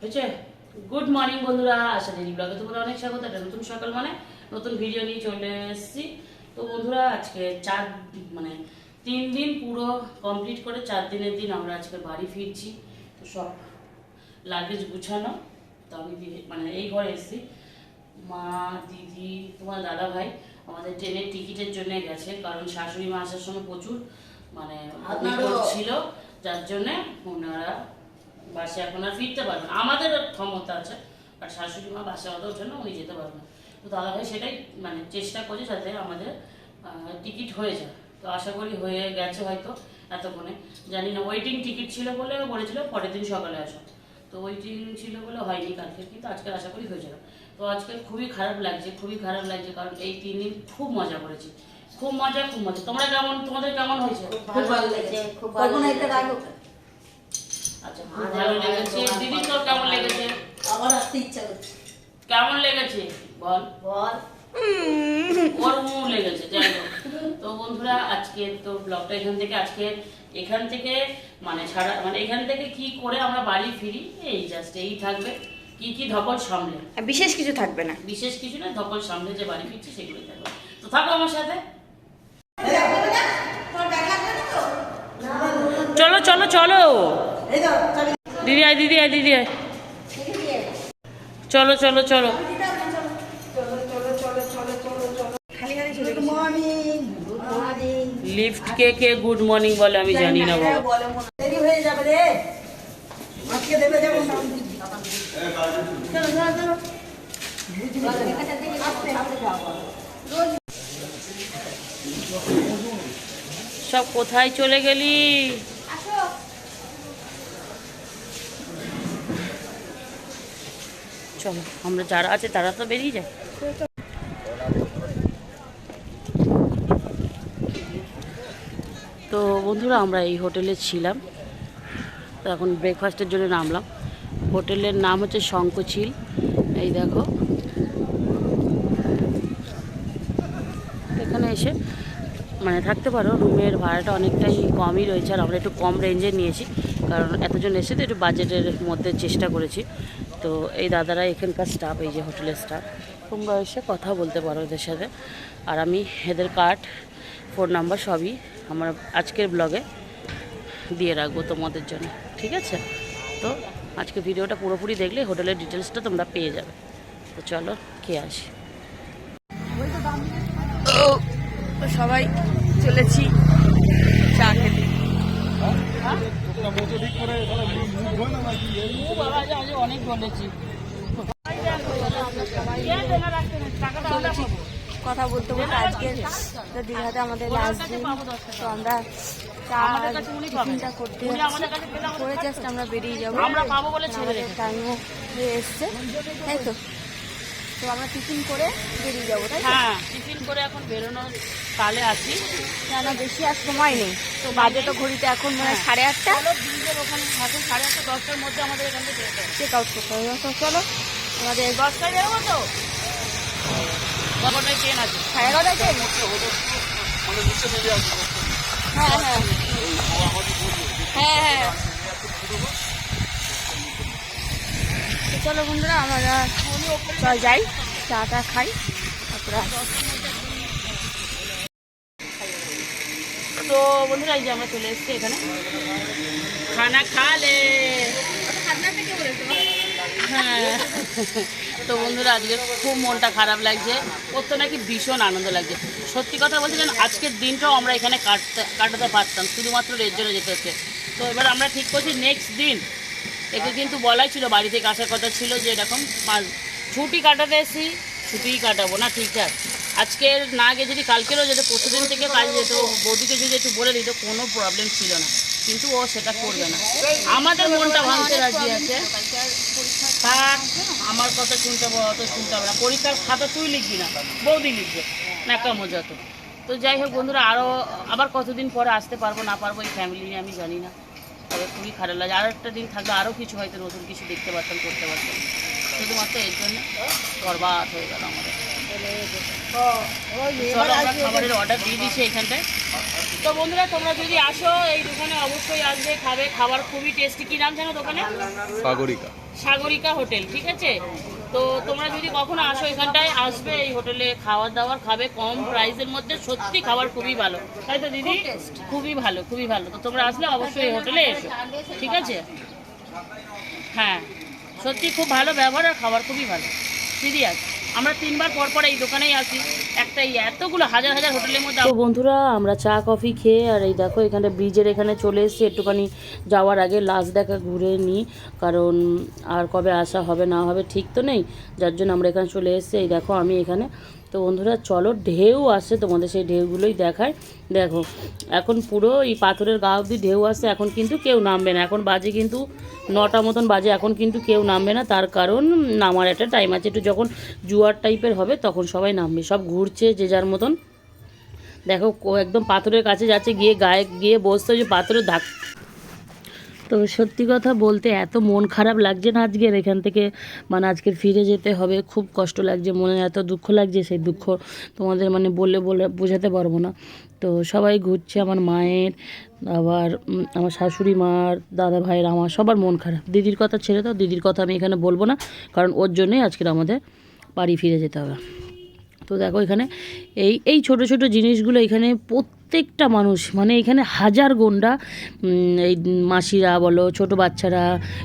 হয়েছে? Good morning বন্ধুরা। আশা করি ব্লগে তোমরা অনেক স্বাগত। একটা নতুন সকাল মানে নতুন ভিডিও নিয়ে চলে এসেছি। তো বন্ধুরা আজকে চার মানে তিন দিন পুরো কমপ্লিট করে চার দিনের দিন আমরা আজকে বাড়ি ফিরছি। তো সব লাগেজ গুছানো। তো আমি মানে এই ঘরে এসেছি। মা দিদি তোমার দাদা ভাই আমাদের ট্রেনের টিকিটের জন্য গেছে। কারণ শাশুড়ি মা আসার সময় প্রচুর মানে করছিল যার জন্যে ওনারা বাসে এখন আর ফিরতে পারবে না। আমাদের ক্ষমতা আছে আর শাশুড়ি মা বাসে অত ওঠে না উনি যেতে পারবে না। তো দাদা ভাই সেটাই মানে চেষ্টা করছে যাতে আমাদের টিকিট হয়ে যায়। তো আশা করি হয়ে গেছে হয়তো এতক্ষণে। জানি না ওয়েটিং টিকিট ছিল বলে বলেছিল পরের দিন সকালে আসো। তো ওয়েটিং ছিল বলে হয়নি কালকে কিন্তু আজকে আশা করি হয়ে যাবে। তো আজকে খুবই খারাপ লাগছে খুবই খারাপ লাগছে কারণ এই তিন দিন খুব মজা করেছি। খুব মজা খুব মজা। তোমরা কেমন তোমাদের কেমন হয়েছে? খুব ভালো লেগেছে খুব ভালো কল্পনা এটা রাখো আচ্ছা খুব ভালো লেগেছে। দিদি তোর কেমন লেগেছে? আবার আসতে ইচ্ছা করছে। কেমন লেগেছে? বল। বল। ওর মুখ লেগেছে যাই হোক। তো বন্ধুরা আজকে তো ব্লগটা এখান থেকে আজকে এখান থেকে মানে মানে এখান থেকে কি করে আমরা বাড়ি ফিরি এই জাস্ট এই থাকবে। কি কি ধকল সামলে? বিশেষ কিছু থাকবে না। বিশেষ কিছু না ধকল সামলে যে বাড়ি ফিরছি সেগুলো থাকবে। তো থাকো আমার সাথে। চলো চলো চলো। দিদি আয় দিদি আয় দিদি আয়। চলো চলো চলো। লিফট কে কে গুড মর্নিং বলে আমি জানি না বাবা। সব কোথায় চলে গেলি? চলো, আমরা যারা আছে তারা তো বেরিয়ে যায়। তো বন্ধুরা, আমরা এই হোটেলে ছিলাম। তো এখন ব্রেকফাস্টের জন্য নামলাম। হোটেলের নাম হচ্ছে শঙ্কচিল এই দেখো। এখানে এসে মানে থাকতে পারো, রুমের ভাড়াটা অনেকটাই কমই রয়েছে, আর আমরা একটু কম রেঞ্জে নিয়েছি। কারণ এতজন এসে তো একটু বাজেটের মধ্যে চেষ্টা করেছি। তো এই দাদারা এখানকার স্টাফ এই যে হোটেলের স্টাফ তোমরা এসে কথা বলতে পারো এদের সাথে। আর আমি এদের কার্ড ফোন নাম্বার সবই আমার আজকের ব্লগে দিয়ে রাখব তোমাদের জন্য ঠিক আছে? তো আজকে ভিডিওটা পুরোপুরি দেখলে হোটেলের ডিটেলসটা তোমরা পেয়ে যাবে। তো চলো খেয়ে আসি? সবাই চলেছি চা খেতে। অনেক বলেছি কথা বলতে বলতে আজকে তো দীঘাতে আমাদের লাস্ট দিন। তো আমরা করতে করে জাস্ট আমরা বেরিয়ে যাব। টাইমও এসছে। তাই তো? তো আমরা টিফিন করে বেরিয়ে যাব তাই হ্যাঁ টিফিন করে এখন বেরোনোর তালে আছি। কেন বেশি আর সময় নেই। তো বাজে তো ঘড়িতে এখন মানে সাড়ে আটটা। ব্রিজের ওখানে থাকে সাড়ে আটটা দশটার মধ্যে আমাদের এখান থেকে চেক আউট করতে হবে। তো চলো আমাদের দশটায় বেরোবো তো? দশটায় ট্রেন আছে। সাড়ে এগারোটায় ট্রেন হ্যাঁ হ্যাঁ। হ্যাঁ হ্যাঁ। তো চলো বন্ধুরা, আমরা চল যাই, চা টা খাই, তারপরে তো বন্ধুরা, এই যে আমরা চলে এসেছি এখানে। খানা খালে। হ্যাঁ। তো বন্ধুরা, আজকে খুব মনটা খারাপ লাগছে। ওর তো নাকি ভীষণ আনন্দ লাগছে। সত্যি কথা বলতে যেন আজকের দিনটাও আমরা এখানে কাটতে কাটাতে পারতাম, শুধুমাত্র এর জন্য যেতে হচ্ছে। তো এবার আমরা ঠিক করছি নেক্সট দিন। একে কিন্তু বলাই ছিল, বাড়ি থেকে আসার কথা ছিল যে এরকম ছুটি কাটাতে এসি ছুটিই কাটাবো না ঠিকঠাক আজকে না গিয়ে যদি কালকেরও যেতে প্রতিদিন থেকে কাজে যেত, বৌদিকে যদি একটু বলে দিত, কোনো প্রবলেম ছিল না। কিন্তু ও সেটা করবে না। আমাদের মনটা ভাঙতে রাজি আছে। থাক আমার কথা শুনতে হবে, অত শুনতে হবে না। পরীক্ষার খাতা তুই লিখবি না, বৌদি লিখবে নাকা মজা তো। তো যাই হোক বন্ধুরা আরও আবার কতদিন পরে আসতে পারব না পারব এই ফ্যামিলি নিয়ে আমি জানি না। তবে খুবই খারাপ লাগে। আর একটা দিন থাকলে আরও কিছু হয়তো নতুন কিছু দেখতে পারতাম করতে পারতাম। শুধুমাত্র এর জন্য বরবাদ হয়ে গেল আমাদের। চলো আমরা খাবারের অর্ডার দিয়ে দিচ্ছি এখানটায়। তো বন্ধুরা তোমরা যদি আসো এই দোকানে অবশ্যই আসবে খাবে। খাবার খুবই টেস্টি কি নাম জানো দোকানে? সাগরিকা। সাগরিকা হোটেল ঠিক আছে? তো তোমরা যদি কখনো আসো এখানটায় আসবে এই হোটেলে খাওয়া দাওয়ার খাবে কম প্রাইসের মধ্যে সত্যি খাবার খুবই ভালো। তাই তো দিদি? খুবই ভালো খুবই ভালো। তো তোমরা আসলে অবশ্যই এই হোটেলে এসো ঠিক আছে? হ্যাঁ সত্যি খুব ভালো ব্যবহার আর খাবার খুবই ভালো। সিরিয়াস আমরা তিনবার পর পর এই দোকানেই আসি। একটা এতগুলো হাজার হাজার হোটেলের মধ্যে তো বন্ধুরা, আমরা চা, কফি খেয়ে, আর এই দেখো এখানে ব্রিজের এখানে চলে এসেছি। একটুখানি যাওয়ার আগে লাস্ট দেখা ঘুরে নিই কারণ আর কবে আসা হবে না হবে ঠিক তো নেই। যার জন্য আমরা এখানে চলে এসেছি। এই দেখো, আমি এখানে তো বন্ধুরা, চলো ঢেউ আসছে তোমাদের, সেই ঢেউগুলোই দেখায়। দেখো, এখন পুরো এই পাথরের গা অবধি ঢেউ আসছে এখন কিন্তু কেউ নামবে না। এখন বাজে কিন্তু নটা মতন বাজে, এখন কিন্তু কেউ নামবে না। তার কারণ নামার একটা টাইম আছে, একটু যখন জুয়ার টাইপের হবে, তখন সবাই নামবে, সব ঘুরছে যে যার মতন। দেখো একদম পাথরের কাছে যাচ্ছে, গিয়ে গায়ে গিয়ে বসতে যে পাথরের ধাক তো সত্যি কথা বলতে এত মন খারাপ লাগছে না আজকের এখান থেকে। মানে আজকের ফিরে যেতে হবে, খুব কষ্ট লাগছে, মনে এত দুঃখ লাগছে, সেই দুঃখ তোমাদের মানে বলে বলে বোঝাতে পারব না। তো সবাই ঘুরছে, আমার মায়ের, আবার আমার শাশুড়ি মার, দাদা ভাইয়ের, আমার সবার মন খারাপ। দিদির কথা ছেড়ে দাও, দিদির কথা আমি এখানে বলব না, কারণ ওর জন্যই আজকের আমাদের বাড়ি ফিরে যেতে হবে। তো দেখো এখানে এই এই ছোট ছোট জিনিসগুলো এখানে প্রত্যেকটা মানুষ মানে এখানে হাজার গোন্ডা এই মাসিরা বলো, ছোট বাচ্চারা,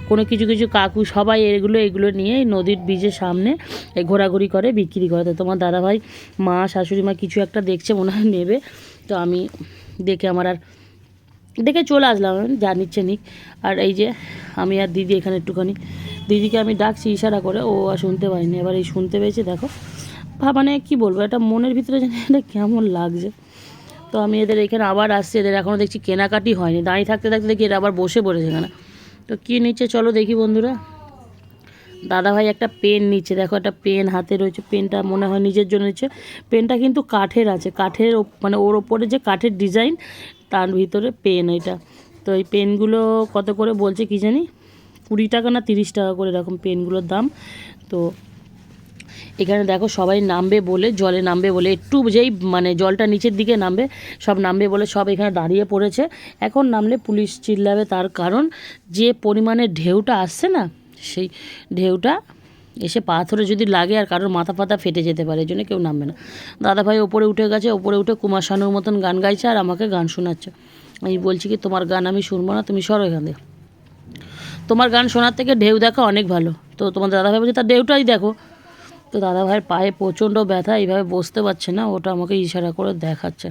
কোনো কিছু কিছু কাকু, সবাই এগুলো এগুলো নিয়ে এই নদীর বীজের সামনে ঘোরাঘুরি করে, বিক্রি করে। তো তোমার দাদাভাই, মা, শাশুড়ি মা কিছু একটা দেখছে, মনে হয় নেবে। তো আমি দেখে আমার আর, দেখে চলে আসলাম, যা নিচ্ছে নিক। আর এই যে, আমি আর দিদি এখানে একটুখানি, দিদিকে আমি ডাকছি ইশারা করে, ও আর শুনতে পাইনি এবার এই শুনতে পেয়েছে, দেখো। মানে কি বলব এটা মনের ভিতরে জানি এটা কেমন লাগছে। তো আমি এদের এখানে আবার আসছি, এদের এখনও দেখছি কেনাকাটি হয়নি। দাঁড়িয়ে থাকতে থাকতে দেখি এরা আবার বসে পড়েছে এখানে। তো কী নিচ্ছে চলো দেখি বন্ধুরা। দাদা ভাই একটা পেন নিচ্ছে, দেখো একটা পেন হাতে রয়েছে, পেনটা মনে হয় নিজের জন্য নিচ্ছে। পেনটা কিন্তু কাঠের আছে, কাঠের মানে ওর ওপরে যে কাঠের ডিজাইন, তার ভিতরে পেন এটা। তো এই পেনগুলো কত করে বলছে কি জানি? কুড়ি টাকা না তিরিশ টাকা করে এরকম পেনগুলোর দাম। তো এখানে দেখো সবাই নামবে বলে, জলে নামবে বলে, একটু যেই মানে জলটা নিচের দিকে নামবে, সব নামবে বলে সব এখানে দাঁড়িয়ে পড়েছে। এখন নামলে পুলিশ চিল্লাবে তার কারণ, যে পরিমাণে ঢেউটা আসছে না, সেই ঢেউটা এসে পাথরে যদি লাগে আর কারোর মাথা ফাতা ফেটে যেতে পারে, এই জন্য কেউ নামবে না। দাদাভাই ওপরে উঠে গেছে, ওপরে উঠে কুমার শানুর মতন গান গাইছে আর আমাকে গান শোনাচ্ছে। আমি বলছি কি, তোমার গান আমি শুনব না, তুমি সরো এখান থেকে। তোমার গান শোনার থেকে ঢেউ দেখা অনেক ভালো। তো তোমার দাদাভাই বলছে তার ঢেউটাই দেখো। তো দাদা ভাইয়ের পায়ে প্রচণ্ড ব্যথা, এইভাবে বসতে পারছে না, ওটা আমাকে ইশারা করে দেখাচ্ছে।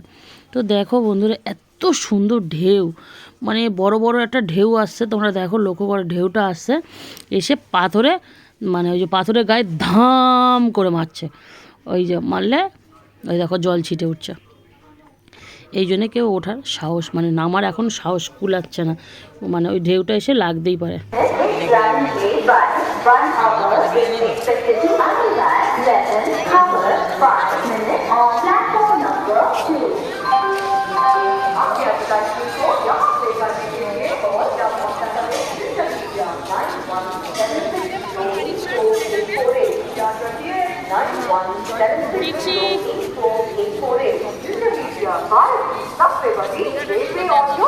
তো দেখো বন্ধুরা, এত সুন্দর ঢেউ মানে বড় বড় একটা ঢেউ আসছে, তোমরা দেখো লক্ষ্য করে ঢেউটা আসছে, এসে পাথরে মানে ওই যে পাথরের গায়ে ধাম করে মারছে। ওই যে মারলে, ওই দেখো জল ছিটে উঠছে। এই জন্যে কেউ ওঠার সাহস মানে নামার এখন সাহস কুলাচ্ছে না। মানে ওই ঢেউটা এসে লাগতেই পারে। One hour is expected to arrive lesson covered five minutes on platform number two. Richie. Subway Buggy, Railway Audio.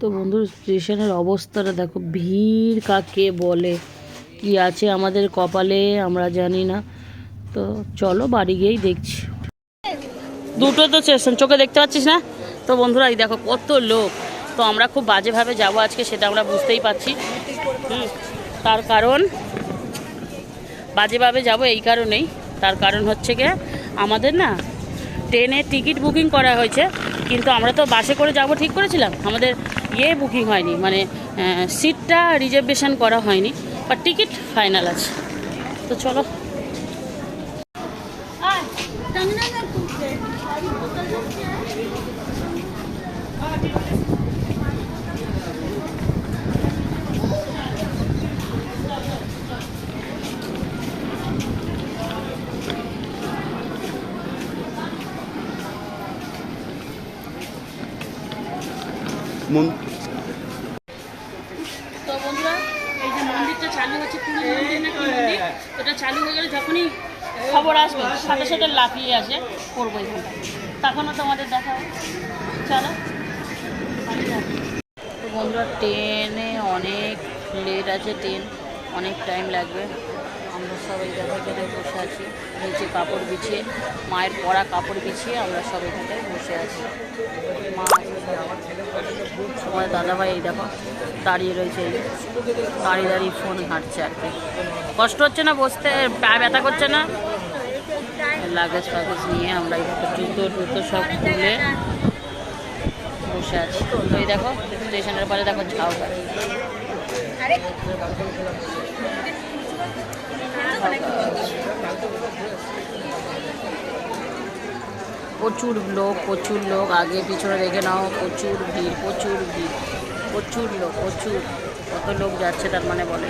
তো বন্ধু স্টেশনের অবস্থাটা দেখো, ভিড় কাকে বলে? কি আছে আমাদের কপালে আমরা জানি না। তো চলো বাড়ি গিয়েই দেখছি। দুটো তো স্টেশন, চোখে দেখতে পাচ্ছিস না? তো বন্ধুরা, এই দেখো কত লোক। তো আমরা খুব বাজেভাবে যাব আজকে, সেটা আমরা বুঝতেই পারছি। হুম, তার কারণ বাজেভাবে যাব এই কারণেই। তার কারণ হচ্ছে গিয়ে আমাদের না ট্রেনের টিকিট বুকিং করা হয়েছে, কিন্তু আমরা তো বাসে করে যাব, ঠিক করেছিলাম? আমাদের ইয়ে বুকিং হয়নি মানে সিটটা রিজার্ভেশন করা হয়নি বা টিকিট ফাইনাল আছে। তো চলো। তো বন্ধুরা, এই যে মন্দিরটা চালু হচ্ছে পুরো চালু হয়ে গেলে যখনই খবর আসবে, সাথে সাথে লাফিয়ে আসে, করব এখানটা। তখনও তোমাদের দেখা হবে চলো বন্ধুরা, ট্রেনে অনেক লেট আছে, ট্রেন অনেক টাইম লাগবে। আমরা সবাই দেখো এখানে বসে আছি। নিচে কাপড় বিছিয়ে, মায়ের পরা কাপড় বিছিয়ে আমরা সব এখানে বসে আছি। মা দাদাভাই এই দেখো, দাঁড়িয়ে রয়েছে এই। দাঁড়িয়ে দাঁড়িয়ে ফোন ঘাঁটছে আর কি। কষ্ট হচ্ছে না বসতে? পা ব্যথা করছে না? লাগেজ ফাগেজ নিয়ে আমরা এইভাবে জুতো টুতো সব খুলে বসে আছি। তো এই দেখো, স্টেশনের পরে দেখো ঝাউ গাছ। প্রচুর লোক প্রচুর লোক। আগে পিছনে দেখে নাও, প্রচুর ভিড় প্রচুর ভিড়, প্রচুর লোক, প্রচুর। কত লোক যাচ্ছে তার মানে বলে।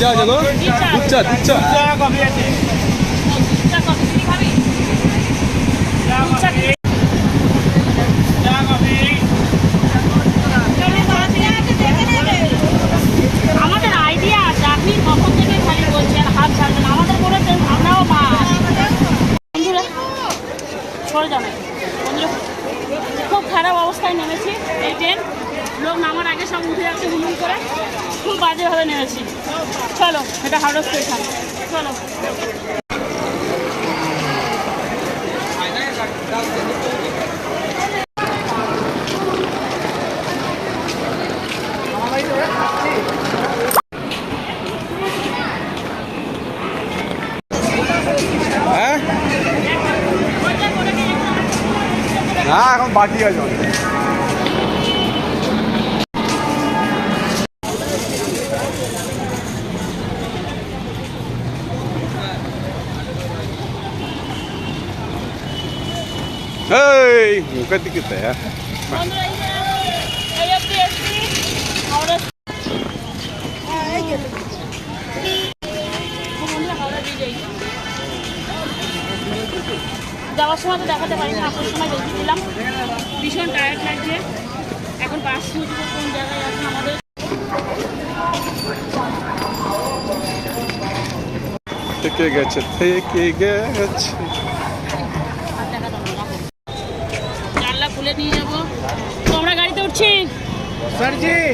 চা আছে গো দুধ চা দুধ চা খুব খারাপ অবস্থায় নেমেছি, এই ট্রেন লোক নামার আগে সব উঠে যাচ্ছে হুলুম করে। খুব বাজেভাবে নেমেছি। চলো এটা হাওড়া স্টেশন। চলো। হ্যাঁ? এখন বাকি আছে। বন্ধুরা হাওড়া ব্রিজ এই। যাওয়ার সময় তো দেখাতে পারিনি আসার সময় দেখেছিলাম। ভীষণ টায়ার্ড লাগছে। এখন বাস খুঁজবো কোন জায়গায় আছে আমাদের? থেকে গেছে থেকে গেছে। স্যারজি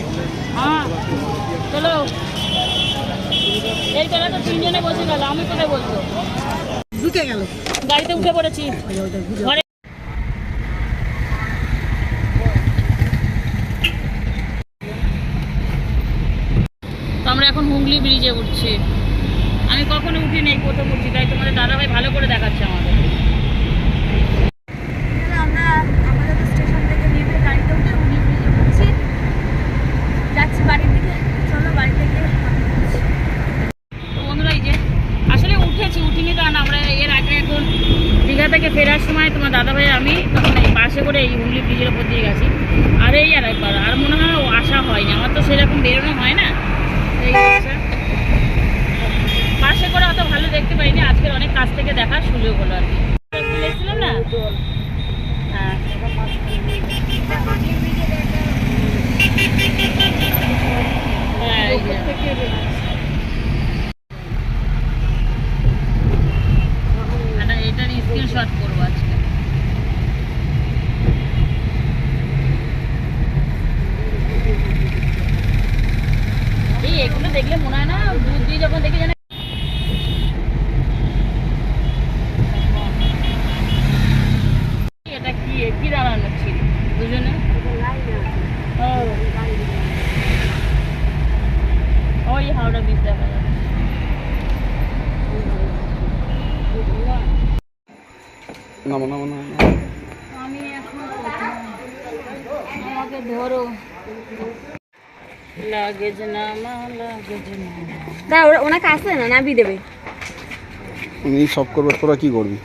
হ্যাঁ চলো। এই তলা তো তিনজনে বসে গেল আমি কোথায় বলছো ঢুকে গেল। গাড়িতে উঠে পড়েছি। ঘরে তো আমরা এখন হুগলি ব্রিজে উঠছি। আমি কখনো উঠিনি এই প্রথম উঠছি তাই তোমাদের দাদাভাই ভালো করে দেখাচ্ছে আমাদের আমরা আমাদের স্টেশন থেকে নেমে গাড়িতে উঠে উনি ব্রিজে উঠছি যাচ্ছি বাড়ির দিকে চলো বাড়িতে গিয়ে কথা বলছি। তো বন্ধুরা এই যে আসলে উঠেছি উঠিনি তা না আমরা এর আগে এখন দীঘা থেকে ফেরার সময় তোমার দাদাভাই আমি তখন এই বাসে করে এই হুগলি ব্রিজের উপর দিয়ে গেছি। আর এই আর একবার, আর মনে হয় আসা হয়নি। আমার তো সেরকম বেরোনো হয় না। এই। বাসে করে অত ভালো দেখতে পাইনি। আজকের অনেক কাছ থেকে দেখার সুযোগ হলো আর কি একটু দেখছিলাম না হ্যাঁ হ্যাঁ এই যে। একটা এটার স্ক্রিনশট করব আজকে এই এগুলো দেখলে মনে হয় না দুধ দিয়ে যখন দেখি যেন এটা কি কি দাঁড়ানো ছিল দুজনে ও ওই হাওড়া ব্রিজ দেখা যাচ্ছে নামো নামো নামো আমি এখন কোথায়? আমাকে ধরো তা ওনাকে আসতে না নাবি দেবে? উনি সব করবে তোরা কি করবি?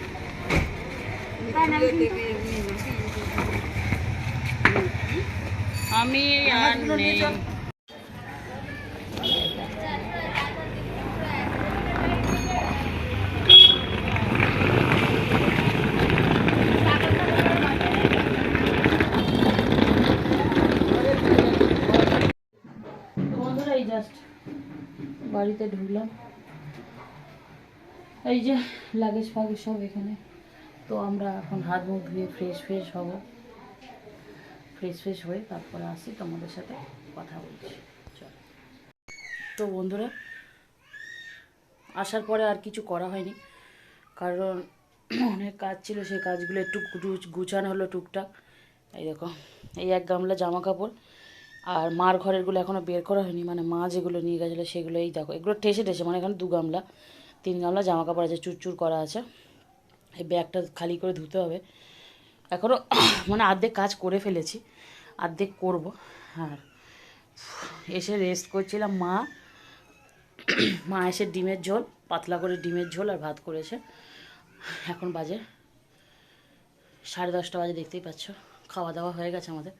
আমি আর নেই। বাড়িতে ঢুকলাম। এই যে লাগেজ ফাগেজ সব এখানে। তো আমরা এখন হাত মুখ ধুয়ে ফ্রেশ ফ্রেশ হব। ফ্রেশ ফ্রেশ হয়ে তারপরে আসি তোমাদের সাথে কথা বলছি। চল। তো বন্ধুরা, আসার পরে আর কিছু করা হয়নি। কারণ অনেক কাজ ছিল, সেই কাজগুলো একটু গুছানো হলো টুকটাক। এই দেখো, এই এক গামলা জামা কাপড় আর মার ঘরেরগুলো এখনও বের করা হয়নি মানে মা যেগুলো নিয়ে গেছিল সেগুলো এই দেখো। এগুলো ঠেসে ঠেসে মানে এখানে দু গামলা, তিন গামলা জামা কাপড় আছে, চুরচুর করা আছে। এই ব্যাগটা খালি করে ধুতে হবে। এখনও মানে অর্ধেক কাজ করে ফেলেছি অর্ধেক করব। আর এসে রেস্ট করছিলাম মা। মা এসে ডিমের ঝোল, পাতলা করে ডিমের ঝোল আর ভাত করেছে। এখন বাজে সাড়ে দশটা বাজে, দেখতেই পাচ্ছ। খাওয়া দাওয়া হয়ে গেছে আমাদের।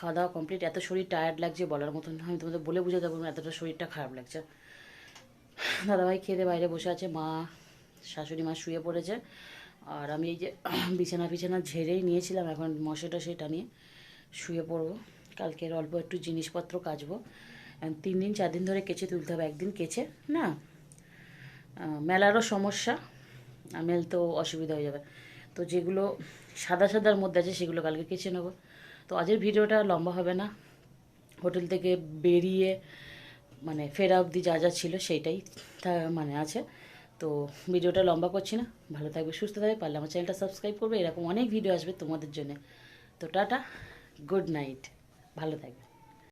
খাওয়া দাওয়া কমপ্লিট এত শরীর টায়ার্ড লাগছে বলার মতন আমি তোমাদের বলে বুঝে দেবো এতটা শরীরটা খারাপ লাগছে। দাদাভাই খেতে বাইরে বসে আছে, মা, শাশুড়ি মা শুয়ে পড়েছে। আর আমি এই যে বিছানা বিছানা ঝেড়েই নিয়েছিলাম, এখন মশাটা সেটা নিয়ে শুয়ে পড়ব। কালকের অল্প একটু জিনিসপত্র কাচবো। তিন দিন, চার দিন ধরে কেচে তুলতে হবে। একদিন কেচে, না? মেলারও সমস্যা মেল তো অসুবিধা হয়ে যাবে। তো যেগুলো সাদা সাদার মধ্যে আছে, সেগুলো কালকে কেচে নেব। তো আজের ভিডিওটা লম্বা হবে না। হোটেল থেকে বেরিয়ে মানে ফেরা অবধি যা যা ছিল সেইটাই মানে আছে। তো ভিডিওটা লম্বা করছি না। ভালো থাকবে, সুস্থ থাকবে, পারলে আমার চ্যানেলটা সাবস্ক্রাইব করবে। এরকম অনেক ভিডিও আসবে তোমাদের জন্য। তো টাটা, গুড নাইট। ভালো থাকবে।